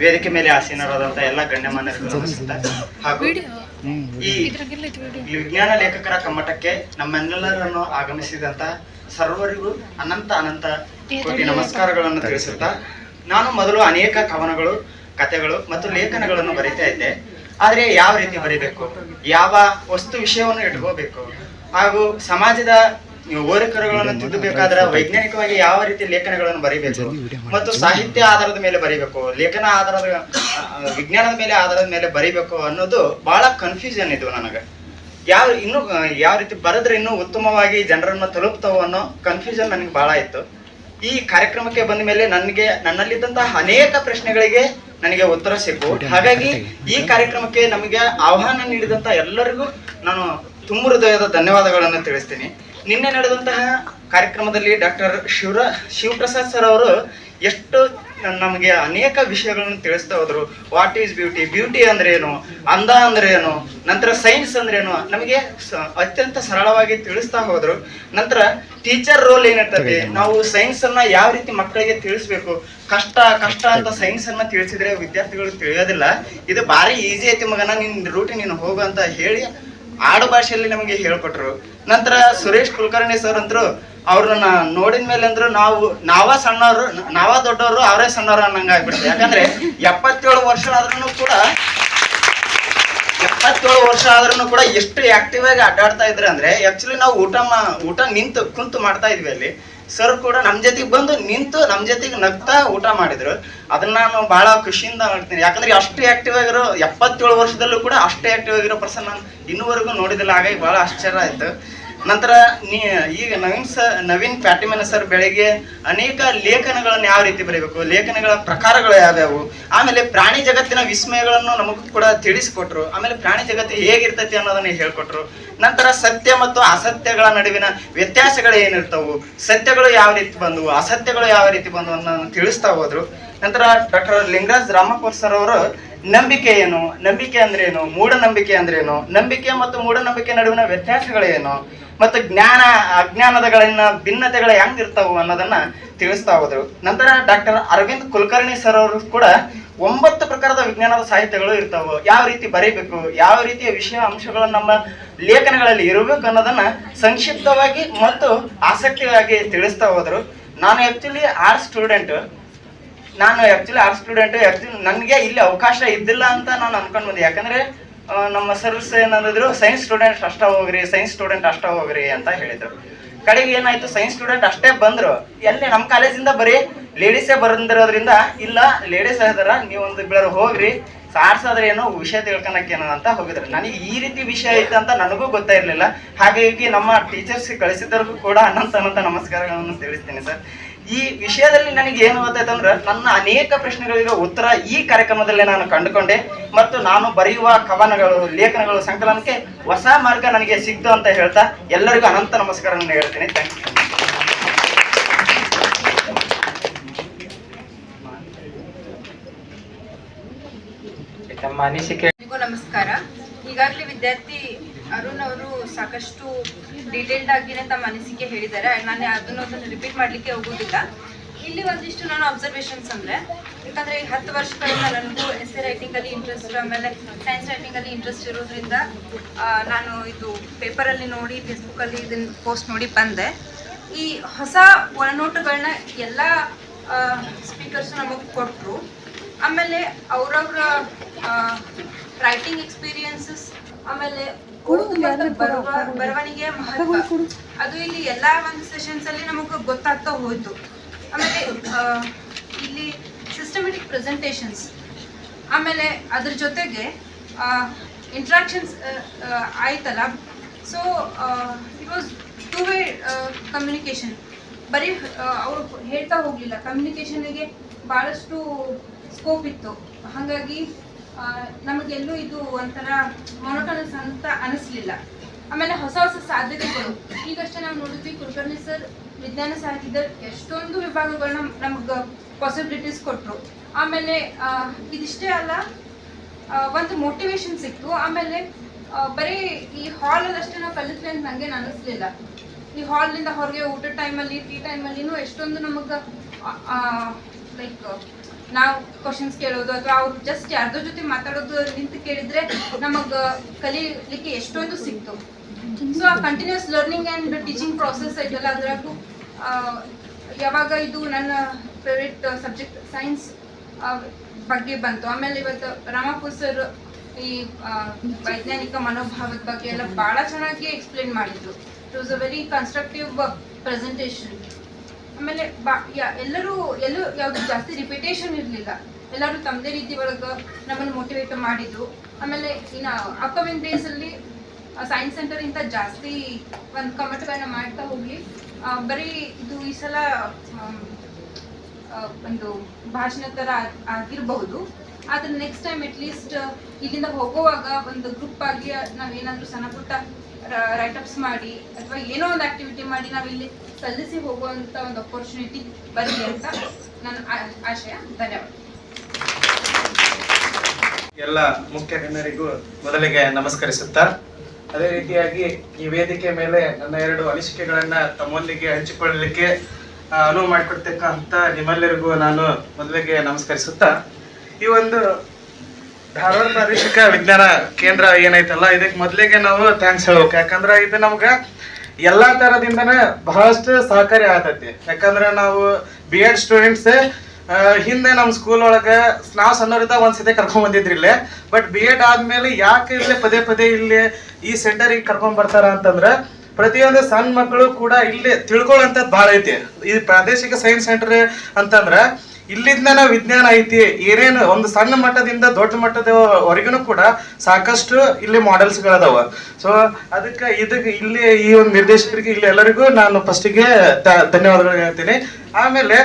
ವೇದಿಕೆ ಮೇಲೆ ಆಸೀನರಾದಂತಹ ಎಲ್ಲ ಗಣ್ಯಮಾನ್ಯರಿಗೂ ಹಾಗೂ ಈ ಈ ವಿಜ್ಞಾನ ಲೇಖಕರ ಕಮ್ಮಟಕ್ಕೆ ನಮ್ಮೆಲ್ಲರನ್ನು ಆಗಮಿಸಿದಂತ ಸರ್ವರಿಗೂ ಅನಂತ ಅನಂತ ಕೋಟಿ ನಮಸ್ಕಾರಗಳನ್ನು ತಿಳಿಸುತ್ತಾ ನಾನು ಮೊದಲು ಅನೇಕ ಕವನಗಳು ಕಥೆಗಳು ಮತ್ತು ಲೇಖನಗಳನ್ನು ಬರಿತಾ ಇದ್ದೆ. ಆದರೆ ಯಾವ ರೀತಿ ಬರೀಬೇಕು? ಯಾವ ವಸ್ತು ವಿಷಯವನ್ನು ಇಟ್ಕೋಬೇಕು? ಹಾಗೂ ಸಮಾಜದ ಓರಿಕರುಗಳನ್ನು ತಿದ್ದಬೇಕಾದ್ರೆ ವೈಜ್ಞಾನಿಕವಾಗಿ ಯಾವ ರೀತಿ ಲೇಖನಗಳನ್ನು ಬರೀಬೇಕು? ಮತ್ತು ಸಾಹಿತ್ಯ ಆಧಾರದ ಮೇಲೆ ಬರೀಬೇಕು ಲೇಖನ ಆಧಾರದ ವಿಜ್ಞಾನದ ಮೇಲೆ ಆಧಾರದ ಮೇಲೆ ಬರೀಬೇಕು ಅನ್ನೋದು ಬಹಳ ಕನ್ಫ್ಯೂಷನ್ ಇದು ನನಗೆ. ಯಾವ ಇನ್ನು ಯಾವ ರೀತಿ ಬರೆದ್ರೆ ಇನ್ನೂ ಉತ್ತಮವಾಗಿ ಜನರನ್ನು ತಲುಪ್ತಾವೋ ಅನ್ನೋ ಕನ್ಫ್ಯೂಷನ್ ನನಗೆ ಬಹಳ ಇತ್ತು. ಈ ಕಾರ್ಯಕ್ರಮಕ್ಕೆ ಬಂದ ಮೇಲೆ ನನಗೆ ನನ್ನಲ್ಲಿದ್ದಂತಹ ಅನೇಕ ಪ್ರಶ್ನೆಗಳಿಗೆ ನನಗೆ ಉತ್ತರ ಸಿಕ್ಕು. ಹಾಗಾಗಿ ಈ ಕಾರ್ಯಕ್ರಮಕ್ಕೆ ನಮಗೆ ಆಹ್ವಾನ ನೀಡಿದಂತ ಎಲ್ಲರಿಗೂ ನಾನು ತುಂಬ ಹೃದಯದ ಧನ್ಯವಾದಗಳನ್ನು ತಿಳಿಸ್ತೀನಿ. ನಿನ್ನೆ ನಡೆದಂತಹ ಕಾರ್ಯಕ್ರಮದಲ್ಲಿ ಡಾಕ್ಟರ್ ಶಿವರ ಶಿವಪ್ರಸಾದ್ ಸರ್ ಅವರು ಎಷ್ಟು ನಮಗೆ ಅನೇಕ ವಿಷಯಗಳನ್ನು ತಿಳಿಸ್ತಾ ಹೋದ್ರು. ವಾಟ್ ಈಸ್ ಬ್ಯೂಟಿ ಬ್ಯೂಟಿ ಅಂದ್ರೆ ಏನು? ಅಂದ ಅಂದ್ರೆ ಏನು? ನಂತರ ಸೈನ್ಸ್ ಅಂದ್ರೆ ಏನು? ನಮಗೆ ಅತ್ಯಂತ ಸರಳವಾಗಿ ತಿಳಿಸ್ತಾ ಹೋದ್ರು. ನಂತರ ಟೀಚರ್ ರೋಲ್ ಏನಿರ್ತದೆ? ನಾವು ಸೈನ್ಸ್ ಅನ್ನ ಯಾವ ರೀತಿ ಮಕ್ಕಳಿಗೆ ತಿಳಿಸ್ಬೇಕು? ಕಷ್ಟ ಕಷ್ಟ ಅಂತ ಸೈನ್ಸ್ ಅನ್ನ ತಿಳಿಸಿದ್ರೆ ವಿದ್ಯಾರ್ಥಿಗಳು ತಿಳಿಯೋದಿಲ್ಲ. ಇದು ಭಾರಿ ಈಸಿ ಐತಿ ಮಗನ ನಿನ್ ರೂಟಿ ನೀನು ಹೋಗು ಅಂತ ಹೇಳಿ ಆಡು ಭಾಷೆಯಲ್ಲಿ ನಮಗೆ ಹೇಳ್ಕೊಟ್ರು. ನಂತರ ಸುರೇಶ್ ಕುಲಕರ್ಣಿ ಸರ್ ಅಂತರು ಅವ್ರನ್ನ ನೋಡಿದ ಮೇಲೆ ಅಂದ್ರು, ನಾವು, ನಾವ ಸಣ್ಣವರು, ನಾವ ದೊಡ್ಡವರು, ಅವರೇ ಸಣ್ಣವರು ಅನ್ನಂಗ ಆಗ್ಬಿಡ್ತೀವಿ ಯಾಕಂದ್ರೆ ಎಪ್ಪತ್ತೇಳು ವರ್ಷ ಆದ್ರೂ ಕೂಡ, ಎಪ್ಪತ್ತೇಳು ವರ್ಷ ಆದ್ರೂ ಕೂಡ ಎಷ್ಟು ಆಕ್ಟಿವ್ ಆಗಿ ಅಡ್ಡಾಡ್ತಾ ಇದ್ರೆ ಅಂದ್ರೆ ಆಕ್ಚುಲಿ ನಾವು ಊಟ ಊಟ ನಿಂತು ಕುಂತು ಮಾಡ್ತಾ ಇದ್ವಿ ಅಲ್ಲಿ. ಸರ್ ಕೂಡ ನಮ್ಮ ಜೊತೆಗೆ ಬಂದು ನಿಂತು ನಮ್ಮ ಜೊತೆಗೆ ನಗ್ತಾ ಊಟ ಮಾಡಿದ್ರು. ಅದನ್ನ ನಾನು ಬಹಳ ಖುಷಿಯಿಂದ ಮಾಡ್ತೀನಿ ಯಾಕಂದ್ರೆ ಅಷ್ಟು ಆಕ್ಟಿವ್ ಆಗಿರೋ ಎಪ್ಪತ್ತೇಳು ವರ್ಷದಲ್ಲೂ ಕೂಡ ಅಷ್ಟೇ ಆಕ್ಟಿವ್ ಆಗಿರೋ ಪರ್ಸನ್ ನಾನು ಇನ್ನೂವರೆಗೂ ನೋಡಿದಿಲ್ಲ. ಹಾಗಾಗಿ ಬಹಳ ಆಶ್ಚರ್ಯ ಆಯ್ತು. ನಂತರ ನೀ ಈಗ ನವೀನ್ ಸರ್ ನವೀನ್ ಪ್ಯಾಟಿಮನ ಸರ್ ಬೆಳಗ್ಗೆ ಅನೇಕ ಲೇಖನಗಳನ್ನು ಯಾವ ರೀತಿ ಬರೀಬೇಕು? ಲೇಖನಗಳ ಪ್ರಕಾರಗಳು ಯಾವ್ಯಾವು? ಆಮೇಲೆ ಪ್ರಾಣಿ ಜಗತ್ತಿನ ವಿಸ್ಮಯಗಳನ್ನು ನಮಗೂ ಕೂಡ ತಿಳಿಸಿಕೊಟ್ರು. ಆಮೇಲೆ ಪ್ರಾಣಿ ಜಗತ್ತು ಹೇಗಿರ್ತೈತಿ ಅನ್ನೋದನ್ನ ಹೇಳ್ಕೊಟ್ರು. ನಂತರ ಸತ್ಯ ಮತ್ತು ಅಸತ್ಯಗಳ ನಡುವಿನ ವ್ಯತ್ಯಾಸಗಳು ಏನಿರ್ತವು? ಸತ್ಯಗಳು ಯಾವ ರೀತಿ ಬಂದವು? ಅಸತ್ಯಗಳು ಯಾವ ರೀತಿ ಬಂದವು ಅನ್ನೋದನ್ನು ತಿಳಿಸ್ತಾ ಹೋದ್ರು. ನಂತರ ಡಾಕ್ಟರ್ ಲಿಂಗರಾಜ್ ರಾಮಪುರ್ ಸರ್ ಅವರು, ನಂಬಿಕೆ ಏನು? ನಂಬಿಕೆ ಅಂದ್ರೆ ಏನು? ಮೂಢನಂಬಿಕೆ ಅಂದ್ರೆ ಏನು? ನಂಬಿಕೆ ಮತ್ತು ಮೂಢನಂಬಿಕೆ ನಡುವಿನ ವ್ಯತ್ಯಾಸಗಳೇನು ಮತ್ತು ಜ್ಞಾನ ಅಜ್ಞಾನದಗಳನ್ನ ಭಿನ್ನತೆಗಳು ಹೆಂಗಿರ್ತಾವು ಅನ್ನೋದನ್ನ ತಿಳಿಸ್ತಾ ಹೋದರು. ನಂತರ ಡಾಕ್ಟರ್ ಅರವಿಂದ್ ಕುಲಕರ್ಣಿ ಸರ್ ಅವರು ಕೂಡ ಒಂಬತ್ತು ಪ್ರಕಾರದ ವಿಜ್ಞಾನದ ಸಾಹಿತ್ಯಗಳು ಇರ್ತಾವೆ. ಯಾವ ರೀತಿ ಬರೀಬೇಕು, ಯಾವ ರೀತಿಯ ವಿಷಯ ಅಂಶಗಳು ನಮ್ಮ ಲೇಖನಗಳಲ್ಲಿ ಇರಬೇಕು ಅನ್ನೋದನ್ನ ಸಂಕ್ಷಿಪ್ತವಾಗಿ ಮತ್ತು ಆಸಕ್ತಿಯಾಗಿ ತಿಳಿಸ್ತಾ ಹೋದರು. ನಾನು ಆಕ್ಚುಲಿ ಆರ್ಟ್ಸ್ ಸ್ಟೂಡೆಂಟ್ ನಾನು ಆಕ್ಚುಲಿ ಆರ್ಟ್ಸ್ ಸ್ಟೂಡೆಂಟ್ ನನಗೆ ಇಲ್ಲಿ ಅವಕಾಶ ಇದ್ದಿಲ್ಲ ಅಂತ ನಾನು ಅನ್ಕೊಂಡ್ ಬಂದೆ. ಯಾಕಂದ್ರೆ ನಮ್ಮ ಸರ್ವಿಸ್ ಏನಂದಿದ್ರು ಸೈನ್ಸ್ ಸ್ಟೂಡೆಂಟ್ ಅಷ್ಟೇ ಹೋಗ್ರಿ ಸೈನ್ಸ್ ಸ್ಟೂಡೆಂಟ್ ಅಷ್ಟೇ ಹೋಗ್ರಿ ಅಂತ ಹೇಳಿದ್ರು. ಕಡೆಗೆ ಏನಾಯ್ತು ಸೈನ್ಸ್ ಸ್ಟೂಡೆಂಟ್ ಅಷ್ಟೇ ಬಂದ್ರು. ಎಲ್ಲಿ? ನಮ್ಮ ಕಾಲೇಜಿಂದ ಬರೀ ಲೇಡೀಸೇ ಬಂದಿರೋದ್ರಿಂದ ಇಲ್ಲ ಲೇಡೀಸ್ ಹೇಳಿದ್ರ ನೀವು ಒಂದು ಇಬ್ಬರು ಹೋಗ್ರಿ ಸಾರ್ಸಾದ್ರೆ ಏನೋ ವಿಷಯ ತಿಳ್ಕೊಳಕ್ ಏನೋ ಅಂತ ಹೋಗಿದ್ರು. ನನಗೆ ಈ ರೀತಿ ವಿಷಯ ಐತೆ ಅಂತ ನನಗೂ ಗೊತ್ತಾಯಿರ್ಲಿಲ್ಲ ಹಾಗಾಗಿ ನಮ್ಮ ಟೀಚರ್ಸ್ ಕಳಿಸಿದ್ದರಿಗೂ ಕೂಡ ಅನಂತ ಅನಂತ ನಮಸ್ಕಾರಗಳನ್ನು ತಿಳಿಸ್ತೀನಿ ಸರ್. ಈ ವಿಷಯದಲ್ಲಿ ನನಗೆ ಏನು ಗೊತ್ತಾಯ್ತು ಅಂದ್ರೆ ನನ್ನ ಅನೇಕ ಪ್ರಶ್ನೆಗಳಿಗೆ ಉತ್ತರ ಈ ಕಾರ್ಯಕ್ರಮದಲ್ಲಿ ನಾನು ಕಂಡುಕೊಂಡೆ ಮತ್ತು ನಾನು ಬರೆಯುವ ಕವನಗಳು ಲೇಖನಗಳು ಸಂಕಲನಕ್ಕೆ ಹೊಸ ಮಾರ್ಗ ನನಗೆ ಸಿಕ್ತು ಅಂತ ಹೇಳ್ತಾ ಎಲ್ಲರಿಗೂ ಅನಂತ ನಮಸ್ಕಾರವನ್ನು ಹೇಳ್ತೀನಿ. ಥ್ಯಾಂಕ್ ಯು ತಮ್ಮ ಅನಿಸಿಕೆ ನಮಸ್ಕಾರ. ಈಗಾಗಲೇ ವಿದ್ಯಾರ್ಥಿ ಅರುಣ್ ಅವರು ಸಾಕಷ್ಟು ಡೀಟೇಲ್ಡ್ ಆಗಿನೇ ತಮ್ಮ ಅನಿಸಿಕೆ ಹೇಳಿದ್ದಾರೆ. ನಾನು ಅದನ್ನು ಅದನ್ನು ರಿಪೀಟ್ ಮಾಡಲಿಕ್ಕೆ ಹೋಗೋದಿಲ್ಲ ಇಲ್ಲಿ ಒಂದಿಷ್ಟು ನಾನು ಅಬ್ಸರ್ವೇಷನ್ಸ್ ಅಂದರೆ, ಯಾಕಂದರೆ ಹತ್ತು ವರ್ಷಗಳಿಂದ ನನಗೂ ಎಸ್ ಎ ರೈಟಿಂಗಲ್ಲಿ ಇಂಟ್ರೆಸ್ಟ್ ಆಮೇಲೆ ಸೈನ್ಸ್ ರೈಟಿಂಗಲ್ಲಿ ಇಂಟ್ರೆಸ್ಟ್ ಇರೋದ್ರಿಂದ ನಾನು ಇದು ಪೇಪರಲ್ಲಿ ನೋಡಿ ಫೇಸ್ಬುಕ್ಕಲ್ಲಿ ಇದನ್ನು ಪೋಸ್ಟ್ ನೋಡಿ ಬಂದೆ. ಈ ಹೊಸ ಒಳನೋಟಗಳನ್ನ ಎಲ್ಲ ಸ್ಪೀಕರ್ಸ್ ನಮಗೆ ಕೊಟ್ಟರು ಆಮೇಲೆ ಅವ್ರವ್ರ ರೈಟಿಂಗ್ ಎಕ್ಸ್ಪೀರಿಯನ್ಸಸ್ ಆಮೇಲೆ ಬರವಣಿಗೆ ಮತ್ತು ಬರುವ ಬರವಣಿಗೆಯ ಮಹತ್ವ. ಅದು ಇಲ್ಲಿ ಎಲ್ಲ ಒಂದು ಸೆಷನ್ಸ್ ಅಲ್ಲಿ ನಮಗೆ ಗೊತ್ತಾಗ್ತಾ ಹೋಯ್ತು. ಆಮೇಲೆ ಇಲ್ಲಿ ಸಿಸ್ಟಮೆಟಿಕ್ ಪ್ರೆಸೆಂಟೇಷನ್ಸ್ ಆಮೇಲೆ ಅದ್ರ ಜೊತೆಗೆ ಇಂಟ್ರಾಕ್ಷನ್ಸ್ ಆಯ್ತಲ್ಲ? So it was two way communication ಬರೀ ಅವರು ಹೇಳ್ತಾ ಹೋಗಲಿಲ್ಲ. ಕಮ್ಯುನಿಕೇಷನ್ಗೆ ಭಾಳಷ್ಟು ಸ್ಕೋಪ್ ಇತ್ತು ಹಾಗಾಗಿ ನಮಗೆಲ್ಲೂ ಇದು ಒಂಥರ ಮೊನೋಟನಸ್ ಅಂತ ಅನಿಸ್ಲಿಲ್ಲ. ಆಮೇಲೆ ಹೊಸ ಹೊಸ ಸಾಧ್ಯತೆಗಳು. ಈಗಷ್ಟೇ ನಾವು ನೋಡಿದ್ವಿ, ಕುಲಕರ್ಣಿ ಸರ್, ವಿಜ್ಞಾನ ಸಾಹಿತ್ಯದ ಎಷ್ಟೊಂದು ವಿಭಾಗಗಳನ್ನ ನಮ್ಗೆ ಪಾಸಿಬಿಲಿಟೀಸ್ ಕೊಟ್ಟರು ಆಮೇಲೆ ಇದಿಷ್ಟೇ ಅಲ್ಲ ಒಂದು ಮೋಟಿವೇಶನ್ ಸಿಕ್ತು. ಆಮೇಲೆ ಬರೀ ಈ ಹಾಲಲ್ಲಿ ಅಷ್ಟೇ ನಾವು ಕಲಿತ್ವಿ ಅಂತ ನನಗೆ ಅನಿಸ್ಲಿಲ್ಲ. ಈ ಹಾಲ್ನಿಂದ ಹೊರಗೆ ಊಟದ ಟೈಮಲ್ಲಿ ಟೀ ಟೈಮಲ್ಲಿನೂ ಎಷ್ಟೊಂದು ನಮಗೆ ಲೈಕ್ ನಾವು ಕ್ವಶನ್ಸ್ ಕೇಳೋದು ಅಥವಾ ಅವ್ರು ಜಸ್ಟ್ ಯಾರ್ದೋ ಜೊತೆ ಮಾತಾಡೋದು ನಿಂತ ಕೇಳಿದ್ರೆ ನಮಗ್ ಕಲೀಲಿಕ್ಕೆ ಎಷ್ಟೊಂದು ಸಿಕ್ತು. ಸೊ ಆ continuous learning and teaching process ಐತಲ್ಲ ಅದ್ರಾಗೂ ಯಾವಾಗ ಇದು ನನ್ನ ಫೇವ್ರೆಟ್ ಸಬ್ಜೆಕ್ಟ್ ಸೈನ್ಸ್ ಬಗ್ಗೆ ಬಂತು. ಆಮೇಲೆ ಇವತ್ತು ರಾಮಪುರ್ ಸರ್ ಈ ವೈಜ್ಞಾನಿಕ ಮನೋಭಾವದ ಬಗ್ಗೆ ಎಲ್ಲ ಭಾಳ ಚೆನ್ನಾಗಿ ಎಕ್ಸ್ಪ್ಲೇನ್ ಮಾಡಿದ್ರು. It was a very constructive presentation ಆಮೇಲೆ ಬಾ ಎಲ್ಲರೂ, ಎಲ್ಲೂ ಯಾವುದು ಜಾಸ್ತಿ ರಿಪಿಟೇಷನ್ ಇರಲಿಲ್ಲ. ಎಲ್ಲರೂ ತಮ್ಮದೇ ರೀತಿ ಒಳಗೆ ನಮ್ಮನ್ನು ಮೋಟಿವೇಟ್ ಮಾಡಿದ್ರು ಆಮೇಲೆ ಇನ್ನು ಅಪ್ಕಮಿಂಗ್ ಡೇಸಲ್ಲಿ ಸೈನ್ಸ್ ಸೆಂಟರ್ ಇಂತ ಜಾಸ್ತಿ ಒಂದು ಕಮಟಗಳನ್ನ ಮಾಡ್ತಾ ಹೋಗ್ಲಿ. ಬರೀ ಇದು ಈ ಸಲ ಒಂದು ಭಾಷಣ ಥರ ಆಗ್- ಆಗಿರಬಹುದು. ಆದ್ರೆ ನೆಕ್ಸ್ಟ್ ಟೈಮ್ ಅಟ್ಲೀಸ್ಟ್ ಇಲ್ಲಿಂದ ಹೋಗುವಾಗ ಒಂದು ಗ್ರೂಪ್ ಆಗಿ ನಾವೇನಾದರೂ ಸಣ್ಣ ಪುಟ್ಟ ರೈಟಪ್ಸ್ ಮಾಡಿ ಅಥವಾ ಏನೋ ಒಂದು ಆಕ್ಟಿವಿಟಿ ಮಾಡಿ ನಾವಿಲ್ಲಿ ಸಲ್ಲಿಸಿ ಹೋಗುವಂತ ಒಂದು ಅಪರ್ಚುನಿಟಿ ಬರಲಿ ಅಂತ ನನ್ನ ಆಶಯ. ಧನ್ಯವಾದ. ಎಲ್ಲ ಮುಖ್ಯ ಗಣ್ಯರಿಗೂ ಮೊದಲಿಗೆ ನಮಸ್ಕರಿಸುತ್ತಾ, ಅದೇ ರೀತಿಯಾಗಿ ಈ ವೇದಿಕೆ ಮೇಲೆ ನನ್ನ ಎರಡು ಅನಿಸಿಕೆಗಳನ್ನ ತಮ್ಮೊಂದಿಗೆ ಹಂಚಿಕೊಳ್ಳಲಿಕ್ಕೆ ಅನುವು ಮಾಡಿಕೊಡ್ತಕ್ಕಂಥ ನಿಮ್ಮೆಲ್ಲರಿಗೂ ನಾನು ಮೊದಲಿಗೆ ನಮಸ್ಕರಿಸುತ್ತಾ, ಈ ಒಂದು ಧಾರವಾಡ ಪ್ರಾದೇಶಿಕ ವಿಜ್ಞಾನ ಕೇಂದ್ರ ಏನೈತಲ್ಲ ಇದಕ್ಕೆ ಮೊದಲಿಗೆ ನಾವು ಥ್ಯಾಂಕ್ಸ್ ಹೇಳ್ಬೇಕು ಯಾಕಂದ್ರೆ ಇದು ನಮ್ಗೆ ಎಲ್ಲಾ ತರದಿಂದನೇ ಬಹಳಷ್ಟು ಸಹಕಾರಿ ಆಗತೈತಿ ಯಾಕಂದ್ರೆ ನಾವು ಬಿ ಎಡ್ ಸ್ಟೂಡೆಂಟ್ಸ್ ಹಿಂದೆ ನಮ್ಮ ಸ್ಕೂಲ್ ಒಳಗೆ ನಾವು ಸಣ್ಣವರಿದ್ದಾಗ ಒಂದ್ಸತಿ ಕರ್ಕೊಂಡ್ ಬಂದಿದ್ರಿ ಇಲ್ಲಿ. ಬಟ್ ಬಿ ಎಡ್ ಆದ್ಮೇಲೆ ಯಾಕೆ ಇಲ್ಲಿ ಪದೇ ಪದೇ ಇಲ್ಲಿ ಈ ಸೆಂಟರಿಗೆ ಕರ್ಕೊಂಡ್ ಬರ್ತಾರ ಅಂತಂದ್ರೆ ಪ್ರತಿಯೊಂದು ಸಣ್ಣ ಮಕ್ಕಳು ಕೂಡ ಇಲ್ಲಿ ತಿಳ್ಕೊಳ್ಳೋಂಥದ್ದು ಭಾಳ ಐತಿ. ಈ ಪ್ರಾದೇಶಿಕ ಸೈನ್ಸ್ ಸೆಂಟರ್ ಅಂತಂದ್ರೆ ಇಲ್ಲಿಂದ ವಿಜ್ಞಾನ ಐತಿ. ಏನೇನು ಒಂದು ಸಣ್ಣ ಮಟ್ಟದಿಂದ ದೊಡ್ಡ ಮಟ್ಟದವರೆಗೂ ಕೂಡ ಸಾಕಷ್ಟು ಇಲ್ಲಿ ಮಾಡೆಲ್ಸ್ಗಳದಾವ ಸೊ ಅದಕ್ಕೆ ಇದಕ್ಕೆ ಇಲ್ಲಿ ಈ ಒಂದು ನಿರ್ದೇಶಕರಿಗೆ ಇಲ್ಲಿ ಎಲ್ಲರಿಗೂ ನಾನು ಫಸ್ಟಿಗೆ ಧನ್ಯವಾದಗಳು ಹೇಳ್ತೀನಿ. ಆಮೇಲೆ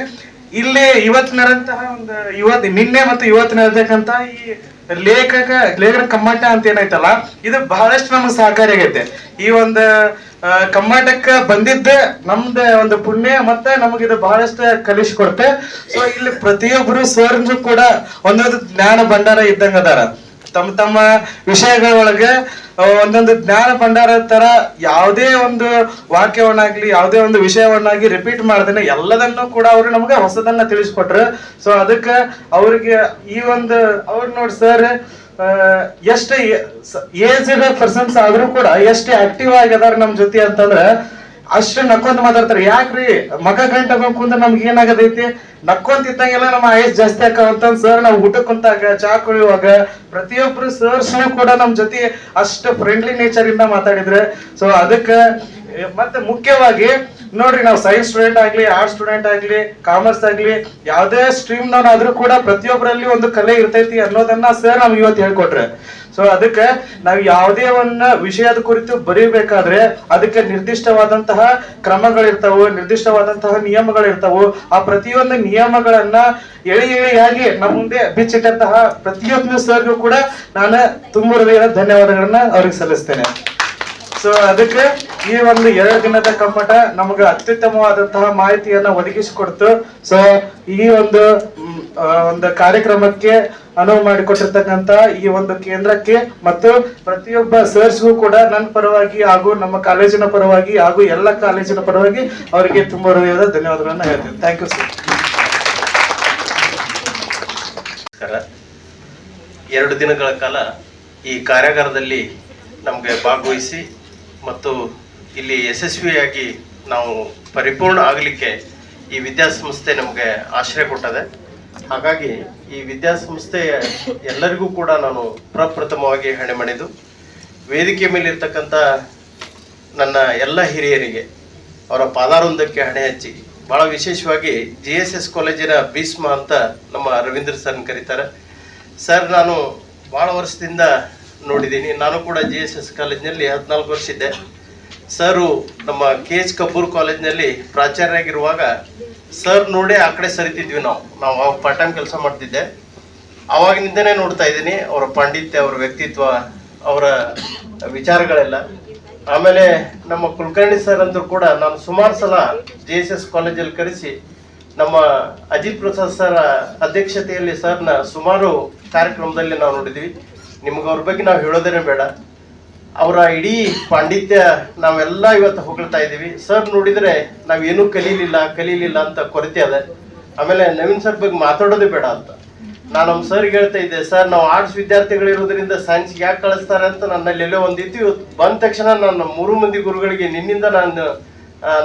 ಇಲ್ಲಿ ಇವತ್ತಿನರಂತಹ ಒಂದು ಇವತ್ತು ನಿನ್ನೆ ಮತ್ತು ಇವತ್ತಿನ ಇರ್ತಕ್ಕಂತ ಈ ಲೇಖಕ, ಲೇಖನ ಕಮ್ಮಟ ಅಂತ ಏನೈತಲ್ಲ ಇದು ಬಹಳಷ್ಟು ನಮ್ಗೆ ಸಹಕಾರಿ ಆಗೈತೆ. ಈ ಒಂದು ಕಮ್ಮಟಕ್ಕ ಬಂದಿದ್ದ, ನಮ್ದ ಒಂದು ಪುಣ್ಯ ಮತ್ತೆ ನಮಗೆ ಇದು ಬಹಳಷ್ಟು ಕಲಿಸ್ಕೊಡುತ್ತೆ ಸೊ ಇಲ್ಲಿ ಪ್ರತಿಯೊಬ್ಬರು ಸರ್ನು ಕೂಡ ಒಂದೊಂದು ಜ್ಞಾನ ಭಂಡಾರ ಇದ್ದಂಗ ಅದಾರ. ತಮ್ಮ ತಮ್ಮ ವಿಷಯಗಳೊಳಗೆ ಒಂದೊಂದು ಜ್ಞಾನ ಭಂಡಾರ ತರ ಯಾವುದೇ ಒಂದು ವಾಕ್ಯವನ್ನಾಗ್ಲಿ, ಯಾವುದೇ ಒಂದು ವಿಷಯವನ್ನಾಗಿ ರಿಪೀಟ್ ಮಾಡ್ದೇನೆ ಎಲ್ಲದನ್ನು ಕೂಡ ಅವರು ನಮ್ಗೆ ಹೊಸದನ್ನ ತಿಳಿಸ್ಕೊಟ್ರು. ಸೊ ಅದಕ್ಕೆ ಅವ್ರಿಗೆ ಈ ಒಂದು, ಅವ್ರು ನೋಡಿ ಸರ್ ಎಷ್ಟು ಏಜ್ಡ್ ಪರ್ಸನ್ಸ್ ಆದ್ರೂ ಕೂಡ ಎಷ್ಟು ಆಕ್ಟಿವ್ ಆಗ್ಯದಾರ ನಮ್ ಜೊತೆ ಅಂತಂದ್ರೆ ಅಷ್ಟು ನಕ್ಕೊಂತ ಮಾತಾಡ್ತಾರೆ. ಯಾಕ್ರಿ? ಮಗ ಗಂಟ ಕುಂದ್ರೆ ನಮ್ಗೆ ಏನಾಗದೈತಿ? ನಕ್ಕೊಂತ ಇದ್ದಂಗೆಲ್ಲ ನಮ್ಮ ಆಯಸ್ ಜಾಸ್ತಿ ಆಕಾವಂತ ಸರ್ ನಾವು ಊಟ ಕುಂತಾಗ ಚಾ ಕುಡಿಯುವಾಗ ಪ್ರತಿಯೊಬ್ರು ಸರ್ಸ್ ಕೂಡ ನಮ್ ಜೊತೆ ಅಷ್ಟು ಫ್ರೆಂಡ್ಲಿ ನೇಚರ್ ಇಂದ ಮಾತಾಡಿದ್ರೆ. ಸೊ ಅದಕ್ಕೆ, ಮತ್ತೆ ಮುಖ್ಯವಾಗಿ ನೋಡ್ರಿ, ನಾವು ಸೈನ್ಸ್ ಸ್ಟೂಡೆಂಟ್ ಆಗ್ಲಿ ಆರ್ಟ್ಸ್ ಸ್ಟೂಡೆಂಟ್ ಆಗ್ಲಿ ಕಾಮರ್ಸ್ ಆಗ್ಲಿ, ಯಾವ್ದೇ ಸ್ಟ್ರೀಮ್ ಆದ್ರೂ ಕೂಡ ಪ್ರತಿಯೊಬ್ಬರಲ್ಲಿ ಒಂದು ಕಲೆ ಇರ್ತೈತಿ ಅನ್ನೋದನ್ನ ಸರ್ ನಮ್ಗೆ ಇವತ್ತು ಹೇಳ್ಕೊಟ್ರೆ. ಸೊ ಅದಕ್ಕೆ ನಾವು ಯಾವುದೇ ಒಂದು ವಿಷಯದ ಕುರಿತು ಬರೀಬೇಕಾದ್ರೆ ಅದಕ್ಕೆ ನಿರ್ದಿಷ್ಟವಾದಂತಹ ಕ್ರಮಗಳಿರ್ತಾವು, ನಿರ್ದಿಷ್ಟವಾದಂತಹ ನಿಯಮಗಳಿರ್ತಾವು, ಆ ಪ್ರತಿಯೊಂದು ನಿಯಮಗಳನ್ನ ಎಳಿ ಎಳಿಯಾಗಿ ನಮ್ಮ ಮುಂದೆ ಬಿಚ್ಚಿಟ್ಟಂತಹ ಪ್ರತಿಯೊಂದು ಸರ್ಗೂ ಕೂಡ ನಾನು ತುಂಬ ಧನ್ಯವಾದಗಳನ್ನ ಅವ್ರಿಗೆ ಸಲ್ಲಿಸ್ತೇನೆ. ಸೊ ಅದಕ್ಕೆ ಈ ಒಂದು ಎರಡು ದಿನದ ಕಮ್ಮಟ ನಮಗೆ ಅತ್ಯುತ್ತಮವಾದಂತಹ ಮಾಹಿತಿಯನ್ನ ಒದಗಿಸಿಕೊಡ್ತು. ಸೊ ಈ ಒಂದು ಒಂದು ಕಾರ್ಯಕ್ರಮಕ್ಕೆ ಅನುವು ಮಾಡಿಕೊಟ್ಟಿರ್ತಕ್ಕಂತ ಈ ಒಂದು ಕೇಂದ್ರಕ್ಕೆ ಮತ್ತು ಪ್ರತಿಯೊಬ್ಬ ಸರ್ಸ್ಗೂ ಕೂಡ ನನ್ನ ಪರವಾಗಿ ಹಾಗೂ ನಮ್ಮ ಕಾಲೇಜಿನ ಪರವಾಗಿ ಹಾಗೂ ಎಲ್ಲ ಕಾಲೇಜಿನ ಪರವಾಗಿ ಅವರಿಗೆ ತುಂಬ ಹೃದಯದ ಧನ್ಯವಾದಗಳನ್ನು ಹೇಳ್ತೇನೆ. ಥ್ಯಾಂಕ್ ಯು ಸರ್, ಎರಡು ದಿನಗಳ ಕಾಲ ಈ ಕಾರ್ಯಾಗಾರದಲ್ಲಿ ನಮಗೆ ಭಾಗವಹಿಸಿ ಮತ್ತು ಇಲ್ಲಿ ಯಶಸ್ವಿಯಾಗಿ ನಾವು ಪರಿಪೂರ್ಣ ಆಗಲಿಕ್ಕೆ ಈ ವಿದ್ಯಾಸಂಸ್ಥೆ ನಮಗೆ ಆಶ್ರಯ ಕೊಟ್ಟದೆ. ಹಾಗಾಗಿ ಈ ವಿದ್ಯಾಸಂಸ್ಥೆ ಎಲ್ಲರಿಗೂ ಕೂಡ ನಾನು ಪ್ರಪ್ರಥಮವಾಗಿ ಹಣೆ ಮಾಡಿದ್ದು ವೇದಿಕೆ ಮೇಲಿರ್ತಕ್ಕಂಥ ನನ್ನ ಎಲ್ಲ ಹಿರಿಯರಿಗೆ, ಅವರ ಪಾದಾರೊಂದಕ್ಕೆ ಹಣೆ ಹಚ್ಚಿ ಭಾಳ ವಿಶೇಷವಾಗಿ ಜಿ ಎಸ್ ಎಸ್ ಕಾಲೇಜಿನ ಭೀಷ್ಮ ಅಂತ ನಮ್ಮ ರವೀಂದ್ರ ಸರ್ ಕರೀತಾರೆ. ಸರ್, ನಾನು ಭಾಳ ವರ್ಷದಿಂದ ನೋಡಿದ್ದೀನಿ. ನಾನು ಕೂಡ ಜಿ ಎಸ್ ಎಸ್ ಕಾಲೇಜಿನಲ್ಲಿ ಹದಿನಾಲ್ಕು ವರ್ಷ ಇದ್ದೆ. ಸರು ನಮ್ಮ ಕೆ ಎಚ್ ಕಬ್ಬೂರ್ ಕಾಲೇಜಿನಲ್ಲಿ ಪ್ರಾಚಾರ್ಯರಾಗಿರುವಾಗ ಸರ್ ನೋಡೇ ಆ ಕಡೆ ಸರಿತಿದ್ವಿ ನಾವು. ನಾವು ಅವಾಗ ಪಾರ್ಟ್ ಟೈಮ್ ಕೆಲಸ ಮಾಡ್ತಿದ್ದೆ. ಅವಾಗಿನಿಂದನೇ ನೋಡ್ತಾ ಇದ್ದೀನಿ. ಅವರ ಪಾಂಡಿತ್ಯ, ಅವರ ವ್ಯಕ್ತಿತ್ವ, ಅವರ ವಿಚಾರಗಳೆಲ್ಲ. ಆಮೇಲೆ ನಮ್ಮ ಕುಲಕರ್ಣಿ ಸರ್ ಅಂದರೂ ಕೂಡ ನಾನು ಸುಮಾರು ಸಲ ಜೆ ಎಸ್ ಎಸ್ ಕಾಲೇಜಲ್ಲಿ ಕರೆಸಿ ನಮ್ಮ ಅಜಿತ್ ಪ್ರಸಾದ್ ಸರ್ ಅಧ್ಯಕ್ಷತೆಯಲ್ಲಿ ಸರ್ನ ಸುಮಾರು ಕಾರ್ಯಕ್ರಮದಲ್ಲಿ ನಾವು ನೋಡಿದ್ವಿ. ನಿಮ್ಗೆ ಅವ್ರ ಬಗ್ಗೆ ನಾವು ಹೇಳೋದೇನೆ ಬೇಡ. ಅವರ ಇಡೀ ಪಾಂಡಿತ್ಯ ನಾವೆಲ್ಲ ಇವತ್ತು ಹೊಗಳ್ತಾ ಇದ್ದೀವಿ. ಸರ್ ನೋಡಿದ್ರೆ ನಾವೇನೂ ಕಲೀಲಿಲ್ಲ ಕಲೀಲಿಲ್ಲ ಅಂತ ಕೊರತೆ ಅದ. ಆಮೇಲೆ ನವೀನ್ ಸರ್ ಬಗ್ಗೆ ಮಾತಾಡೋದೇ ಬೇಡ ಅಂತ. ನಾನು ನಮ್ಮ ಸರ್ಗೆ ಹೇಳ್ತಾ ಇದ್ದೆ, ಸರ್, ನಾವು ಆರ್ಟ್ಸ್ ವಿದ್ಯಾರ್ಥಿಗಳಿರೋದ್ರಿಂದ ಸೈನ್ಸ್ಗೆ ಯಾಕೆ ಕಳಿಸ್ತಾರೆ ಅಂತ ನನ್ನಲ್ಲಿ ಎಲ್ಲೋ ಒಂದಿತ್ತು. ಇವತ್ತು ಬಂದ ತಕ್ಷಣ ನಾನು ಮೂರು ಮಂದಿ ಗುರುಗಳಿಗೆ ನಿನ್ನಿಂದ ನಾನು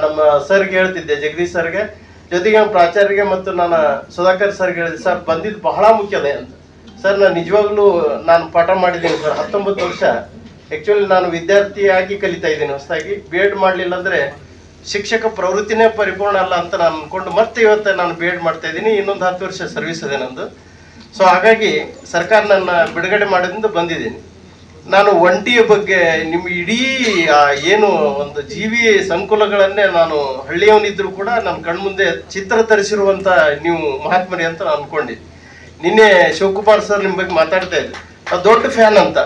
ನಮ್ಮ ಸರ್ಗೆ ಹೇಳ್ತಿದ್ದೆ, ಜಗದೀಶ್ ಸರ್ಗೆ. ಜೊತೆಗೆ ನಮ್ಮ ಪ್ರಾಚಾರ್ಯರಿಗೆ ಮತ್ತು ನಾನು ಸುಧಾಕರ್ ಸರ್ಗೆ ಹೇಳಿದೆ ಸರ್ ಬಂದಿದ್ದು ಬಹಳ ಮುಖ್ಯದೇ ಅಂತ. ಸರ್, ನಾನು ನಿಜವಾಗ್ಲೂ ನಾನು ಪಾಠ ಮಾಡಿದ್ದೀನಿ ಸರ್, ಹತ್ತೊಂಬತ್ತು ವರ್ಷ. ಆ್ಯಕ್ಚುಲಿ ನಾನು ವಿದ್ಯಾರ್ಥಿಯಾಗಿ ಕಲಿತಾ ಇದ್ದೀನಿ, ಹೊಸದಾಗಿ. ಬಿ ಎಡ್ ಮಾಡಲಿಲ್ಲ ಅಂದರೆ ಶಿಕ್ಷಕ ಪ್ರವೃತ್ತಿನೇ ಪರಿಪೂರ್ಣ ಅಲ್ಲ ಅಂತ ನಾನು ಅಂದ್ಕೊಂಡು ಮತ್ತೆ ಇವತ್ತು ನಾನು ಬಿ ಎಡ್ ಮಾಡ್ತಾ ಇದ್ದೀನಿ. ಇನ್ನೊಂದು ಹತ್ತು ವರ್ಷ ಸರ್ವಿಸ್ ಇದೆ ನಂದು. ಸೊ ಹಾಗಾಗಿ ಸರ್ಕಾರ ನನ್ನ ಬಿಡುಗಡೆ ಮಾಡೋದ್ರಿಂದ ಬಂದಿದ್ದೀನಿ. ನಾನು ಒಂಟಿಯ ಬಗ್ಗೆ ನಿಮ್ಮ ಇಡೀ ಏನು ಒಂದು ಜೀವಿ ಸಂಕುಲಗಳನ್ನೇ ನಾನು ಹಳ್ಳಿಯವನಿದ್ರು ಕೂಡ ನನ್ನ ಕಣ್ಮುಂದೆ ಚಿತ್ರ ತರಿಸಿರುವಂಥ ನೀವು ಮಹಾತ್ಮರಿ ಅಂತ ನಾನು ಅನ್ಕೊಂಡಿದ್ದೆ ನಿನ್ನೆ ಶಿವಕುಮಾರ್ ಸರ್ ನಿಮ್ಮ ಬಗ್ಗೆ ಮಾತಾಡ್ತಾ ಇದ್ದೆ. ನಾವು ದೊಡ್ಡ ಫ್ಯಾನ್ ಅಂತ.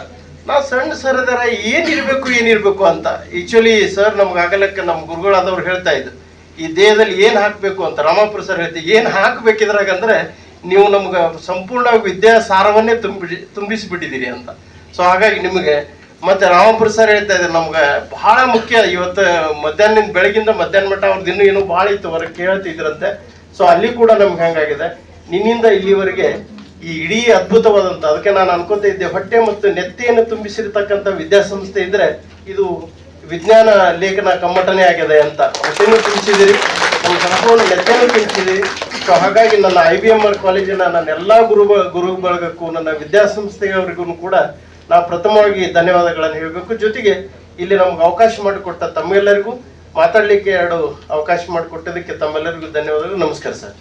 ನಾವು ಸಣ್ಣ ಸರ್ ಇರಬೇಕು ಏನಿರ್ಬೇಕು ಏನಿರ್ಬೇಕು ಅಂತ. ಆ್ಯಕ್ಚುಲಿ ಸರ್ ನಮ್ಗೆ ಆಗಲಕ್ಕೆ ನಮ್ಮ ಗುರುಗಳಾದವ್ರು ಹೇಳ್ತಾ ಇದ್ರು. ಈ ದೇಹದಲ್ಲಿ ಏನು ಹಾಕ್ಬೇಕು ಅಂತ ರಾಮಾಪುರ ಸರ್ ಹೇಳ್ತೀವಿ ಏನ್ ಹಾಕ್ಬೇಕಿದ್ರಾಗ ಅಂದ್ರೆ ನೀವು ನಮ್ಗೆ ಸಂಪೂರ್ಣವಾಗಿ ವಿದ್ಯಾ ಸಾರವನ್ನೇ ತುಂಬಿ ತುಂಬಿಸಿಬಿಟ್ಟಿದ್ದೀರಿ ಅಂತ. ಸೊ ಹಾಗಾಗಿ ನಿಮಗೆ ಮತ್ತೆ ರಾಮಪುರ ಸರ್ ಹೇಳ್ತಾ ಇದ್ದಾರೆ ನಮ್ಗೆ ಬಹಳ ಮುಖ್ಯ. ಇವತ್ತು ಮಧ್ಯಾಹ್ನ ಬೆಳಗಿಂದ ಮಧ್ಯಾಹ್ನ ಮಟ್ಟ ಅವ್ರದ್ದು ಇನ್ನೂ ಏನೋ ಭಾಳ ಇತ್ತು ಹೊರಗೆ ಕೇಳ್ತಿದ್ರಂತೆ. ಸೊ ಅಲ್ಲಿ ಕೂಡ ನಮ್ಗೆ ಹಂಗಾಗಿದೆ. ನಿನ್ನಿಂದ ಇಲ್ಲಿವರೆಗೆ ಈ ಇಡೀ ಅದ್ಭುತವಾದಂತ, ಅದಕ್ಕೆ ನಾನು ಅನ್ಕೋತಾ ಇದ್ದೆ, ಹೊಟ್ಟೆ ಮತ್ತು ನೆತ್ತಿಯನ್ನು ತುಂಬಿಸಿರ್ತಕ್ಕಂಥ ವಿದ್ಯಾಸಂಸ್ಥೆ ಇದ್ರೆ ಇದು ವಿಜ್ಞಾನ ಲೇಖನ ಕಮ್ಮಟನೆ ಆಗಿದೆ ಅಂತ. ಹೊಟ್ಟೆನೂ ತುಂಬಿಸಿದಿರಿ ನಮ್ಮ ಸಂಪೂರ್ಣ ನೆತ್ತೆನೂ ತುಂಬಿಸಿದಿರಿ ಸೊ ಹಾಗಾಗಿ ನನ್ನ ಐ ಬಿ ಎಂ ಆರ್ ಕಾಲೇಜಿನ ನನ್ನ ಎಲ್ಲಾ ಗುರು ಗುರು ಬಳಗಕ್ಕೂ, ನನ್ನ ವಿದ್ಯಾಸಂಸ್ಥೆಯವರಿಗೂ ಕೂಡ ನಾವು ಪ್ರಥಮವಾಗಿ ಧನ್ಯವಾದಗಳನ್ನು ಹೇಳಬೇಕು. ಜೊತೆಗೆ ಇಲ್ಲಿ ನಮ್ಗೆ ಅವಕಾಶ ಮಾಡಿಕೊಟ್ಟ ತಮ್ಮೆಲ್ಲರಿಗೂ ಮಾತಾಡಲಿಕ್ಕೆ ಎರಡು ಅವಕಾಶ ಮಾಡಿಕೊಟ್ಟದಕ್ಕೆ ತಮ್ಮೆಲ್ಲರಿಗೂ ಧನ್ಯವಾದಗಳು. ನಮಸ್ಕಾರ ಸರ್.